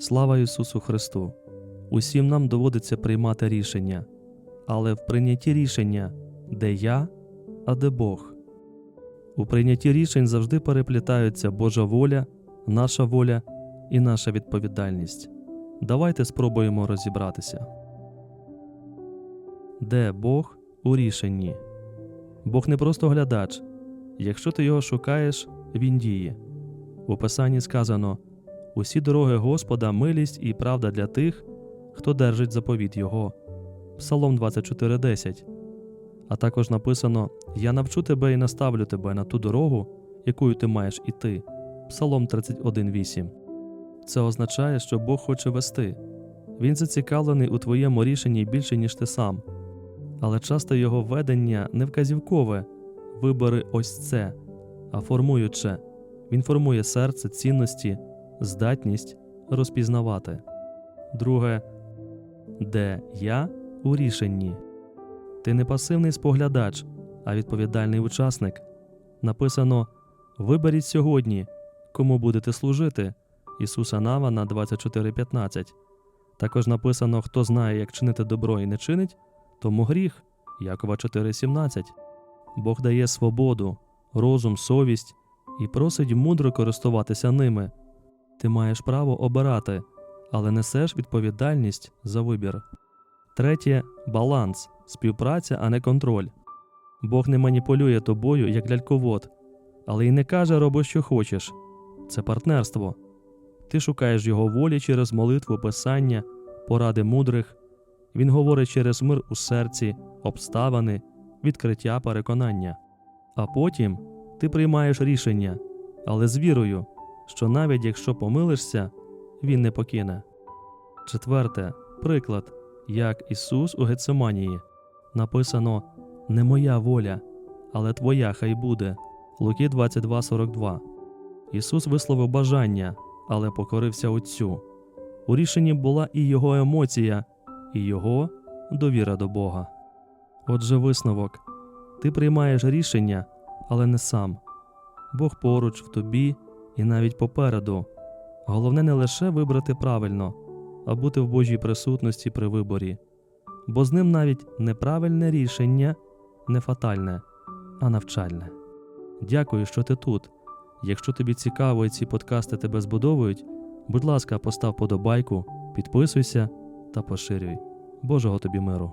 Слава Ісусу Христу! Усім нам доводиться приймати рішення, але в прийнятті рішення де я, а де Бог. У прийнятті рішень завжди переплітаються Божа воля, наша воля і наша відповідальність. Давайте спробуємо розібратися. Де Бог у рішенні? Бог не просто глядач. Якщо ти його шукаєш, він діє. У Писанні сказано: усі дороги Господа милість і правда для тих, хто держить заповіт Його. Псалом 24.10. А також написано: Я навчу тебе і наставлю тебе на ту дорогу, якою ти маєш іти. Псалом 31.8. Це означає, що Бог хоче вести. Він зацікавлений у твоєму рішенні більше, ніж ти сам. Але часто його ведення не вказівкове, вибори ось це, а формуюче. Він формує серце, цінності, здатність розпізнавати. Друге, де я у рішенні. Ти не пасивний споглядач, а відповідальний учасник. Написано: Виберіть сьогодні, кому будете служити. Ісуса Навана 24.15. Також написано: Хто знає, як чинити добро і не чинить, тому гріх. Якова 4.17. Бог дає свободу, розум, совість і просить мудро користуватися ними. Ти маєш право обирати, але несеш відповідальність за вибір. Третє баланс, співпраця, а не контроль. Бог не маніпулює тобою, як ляльковод, але й не каже роби, що хочеш. Це партнерство. Ти шукаєш його волі через молитву, писання, поради мудрих. Він говорить через мир у серці, обставини, відкриття переконання. А потім ти приймаєш рішення, але з вірою, що навіть якщо помилишся, він не покине. Четверте приклад, як Ісус у Гецеманії. Написано Не моя воля, але Твоя хай буде. Луки 22.42. Ісус висловив бажання, але покорився Отцю. У рішенні була і його емоція, і його довіра до Бога. Отже, висновок ти приймаєш рішення, але не сам. Бог поруч в тобі і навіть попереду. Головне не лише вибрати правильно, а бути в Божій присутності при виборі, бо з ним навіть неправильне рішення не фатальне, а навчальне. Дякую, що ти тут. Якщо тобі цікаво і ці подкасти тебе збудовують, будь ласка, постав подобайку, підписуйся та поширюй. Божого тобі миру!